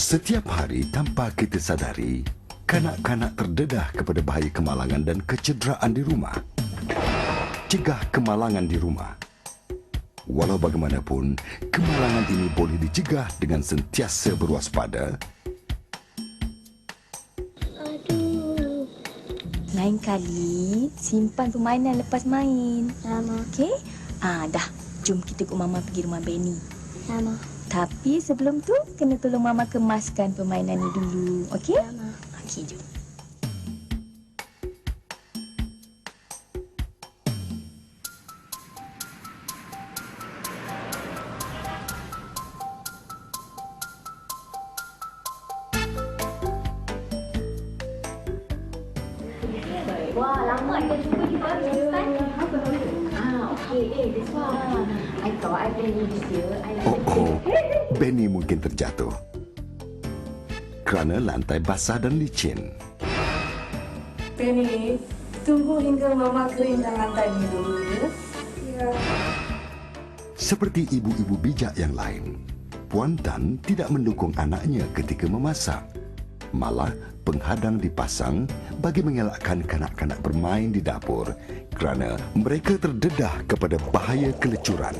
Setiap hari tanpa kita sadari, kanak-kanak terdedah kepada bahaya kemalangan dan kecederaan di rumah. Cegah kemalangan di rumah. Walau bagaimanapun, kemalangan ini boleh dicegah dengan sentiasa berwaspada Aduh. Lain kali, simpan permainan lepas main. Lama. Okey? Ah, dah. Jom kita ikut Mama pergi rumah Benny. Lama. Tapi sebelum tu, kena tolong Mama kemaskan permainan ni dulu. Okey? Lama. Okey, jom. Wah, lama kita jumpa kita Pakistan. Ah, okay. Eh, this one. I thought I play this year. I like Oh, oh. Benny mungkin terjatuh. Kerana lantai basah dan licin. Penny, tunggu hingga Mama keringkan lantai ni dulu ya. Ya. Seperti ibu-ibu bijak yang lain, Puan Tan tidak mendukung anaknya ketika memasak. Malah penghadang dipasang bagi mengelakkan kanak-kanak bermain di dapur kerana mereka terdedah kepada bahaya kelecuran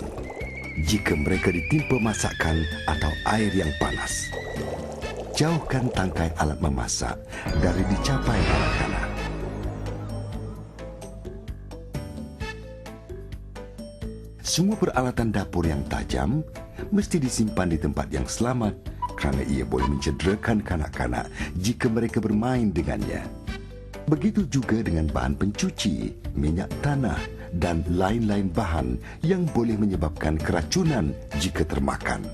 jika mereka ditimpa masakan atau air yang panas. Jauhkan tangkai alat memasak dari dicapai anak-anak. Semua peralatan dapur yang tajam mesti disimpan di tempat yang selamat kerana ia boleh mencederakan kanak-kanak jika mereka bermain dengannya. Begitu juga dengan bahan pencuci, minyak tanah dan lain-lain bahan yang boleh menyebabkan keracunan jika termakan.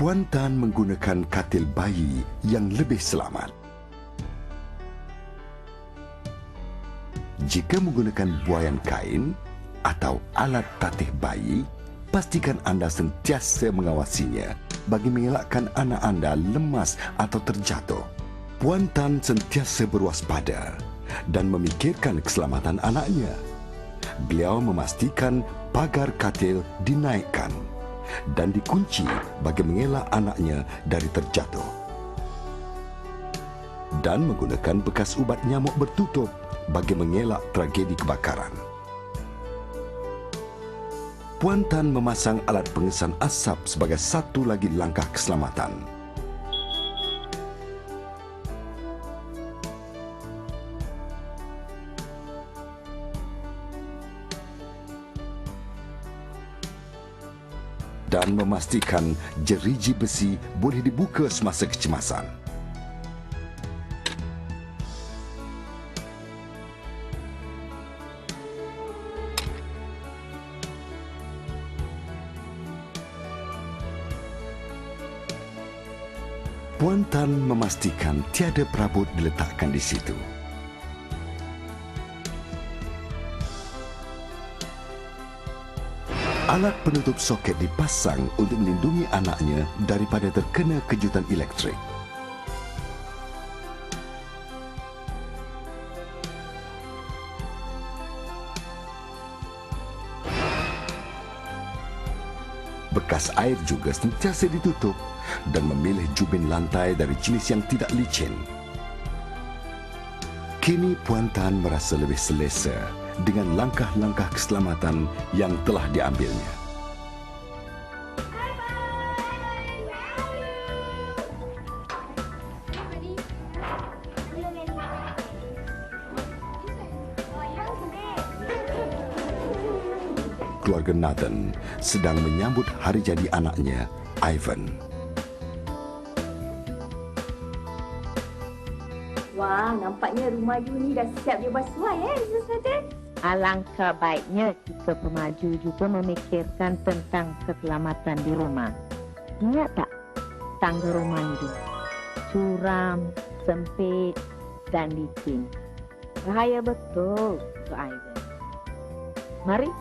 Puan Tan menggunakan katil bayi yang lebih selamat. Jika menggunakan buayan kain atau alat tatih bayi, pastikan anda sentiasa mengawasinya bagi mengelakkan anak anda lemas atau terjatuh. Puan Tan sentiasa berwaspada dan memikirkan keselamatan anaknya. Beliau memastikan pagar katil dinaikkan dan dikunci bagi mengelak anaknya dari terjatuh. Dan menggunakan bekas ubat nyamuk bertutup bagi mengelak tragedi kebakaran. Puan Tan memasang alat pengesan asap sebagai satu lagi langkah keselamatan. Dan memastikan jeriji besi boleh dibuka semasa kecemasan. Puan Tan memastikan tiada perabot diletakkan di situ. Alat penutup soket dipasang untuk melindungi anaknya daripada terkena kejutan elektrik. Bekas air juga sentiasa ditutup dan memilih jubin lantai dari jenis yang tidak licin. Kini Puan Tan merasa lebih selesa dengan langkah-langkah keselamatan yang telah diambilnya. Keluarga Nathan sedang menyambut hari jadi anaknya, Ivan. Wah, nampaknya rumah you ni dah siap je basuh eh, Mrs. Nathan. Alangkah baiknya kita pemaju juga memikirkan tentang keselamatan di rumah. Ingat tak tangga rumah itu? Curam, sempit dan licin. Bahaya betul untuk Ivan. Mari,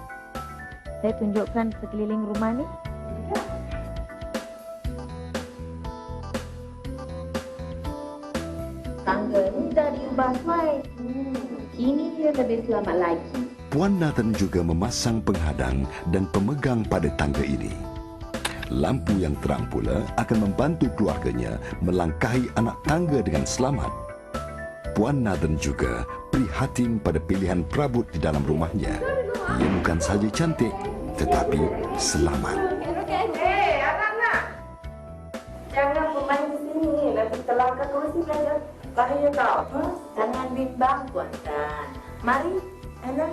saya tunjukkan sekeliling rumah ni. Kini dia lebih selamat lagi. Puan Nathan juga memasang penghadang dan pemegang pada tangga ini. Lampu yang terang pula akan membantu keluarganya melangkahi anak tangga dengan selamat. Puan Nathan juga prihatin pada pilihan perabot di dalam rumahnya. Ia bukan sahaja cantik tetapi selamat. Eh, anak-anak. Jangan bermain di sini. Nanti terlangkah kerusi belajar. Bahaya tau. Ha? Jangan bimbang, Puan Tan. Mari, anak.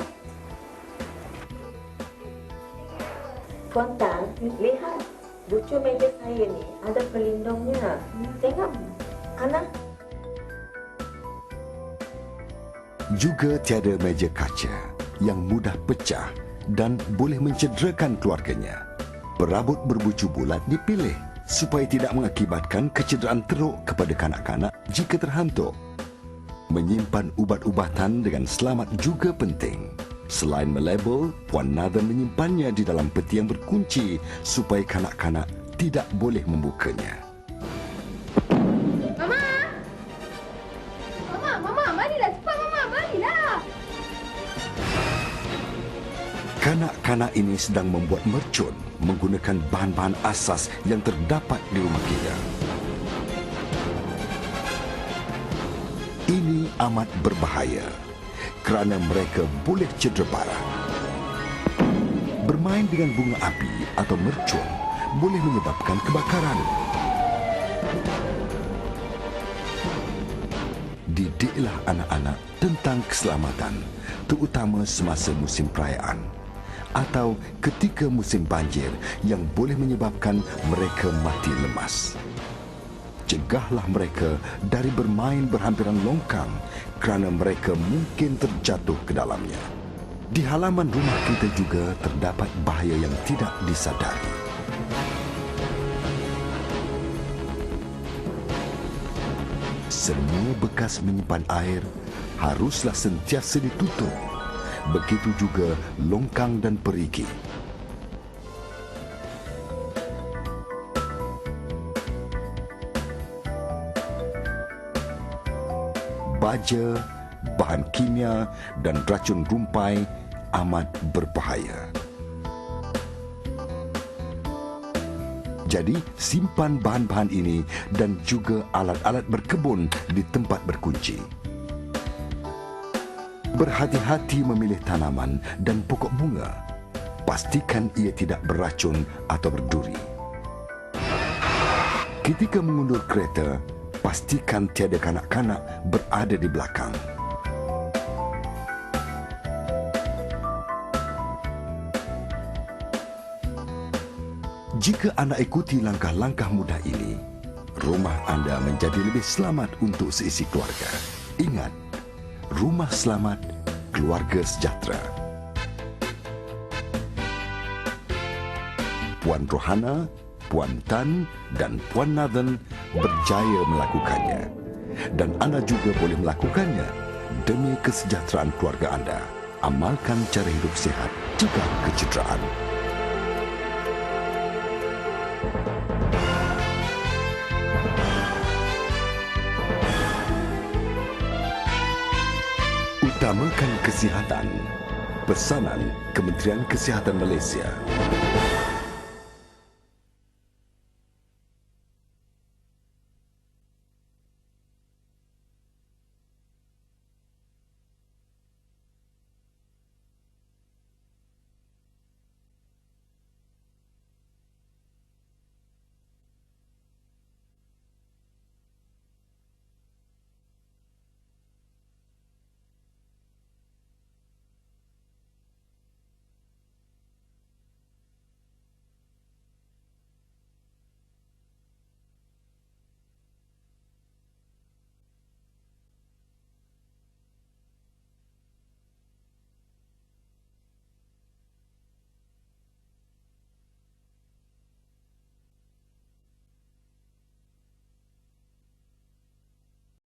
Puan Tan, lihat. Bucu meja saya ni ada pelindungnya. Tengok. Anak. Juga tiada meja kaca yang mudah pecah dan boleh mencederakan keluarganya. Perabot berbucu bulat dipilih supaya tidak mengakibatkan kecederaan teruk kepada kanak-kanak jika terhantuk. Menyimpan ubat-ubatan dengan selamat juga penting. Selain melabel, Puan Nathan menyimpannya di dalam peti yang berkunci supaya kanak-kanak tidak boleh membukanya. Kanak-kanak ini sedang membuat mercun menggunakan bahan-bahan asas yang terdapat di rumah kita. Ini amat berbahaya kerana mereka boleh cedera parah. Bermain dengan bunga api atau mercun boleh menyebabkan kebakaran. Didiklah anak-anak tentang keselamatan, terutama semasa musim perayaan atau ketika musim banjir yang boleh menyebabkan mereka mati lemas. Cegahlah mereka dari bermain berhampiran longkang kerana mereka mungkin terjatuh ke dalamnya. Di halaman rumah kita juga terdapat bahaya yang tidak disadari. Semua bekas menyimpan air haruslah sentiasa ditutup. Begitu juga longkang dan perigi. Baja, bahan kimia dan racun rumpai amat berbahaya. Jadi, simpan bahan-bahan ini dan juga alat-alat berkebun di tempat berkunci. Berhati-hati memilih tanaman dan pokok bunga. Pastikan ia tidak beracun atau berduri. Ketika mengundur kereta, pastikan tiada kanak-kanak berada di belakang. Jika anda ikuti langkah-langkah mudah ini, rumah anda menjadi lebih selamat untuk seisi keluarga. Ingat, rumah selamat, keluarga sejahtera. Puan Rohana, Puan Tan dan Puan Nathan berjaya melakukannya. Dan anda juga boleh melakukannya demi kesejahteraan keluarga anda. Amalkan cara hidup sihat, cegah kecederaan. Utamakan kesihatan. Pesanan Kementerian Kesihatan Malaysia.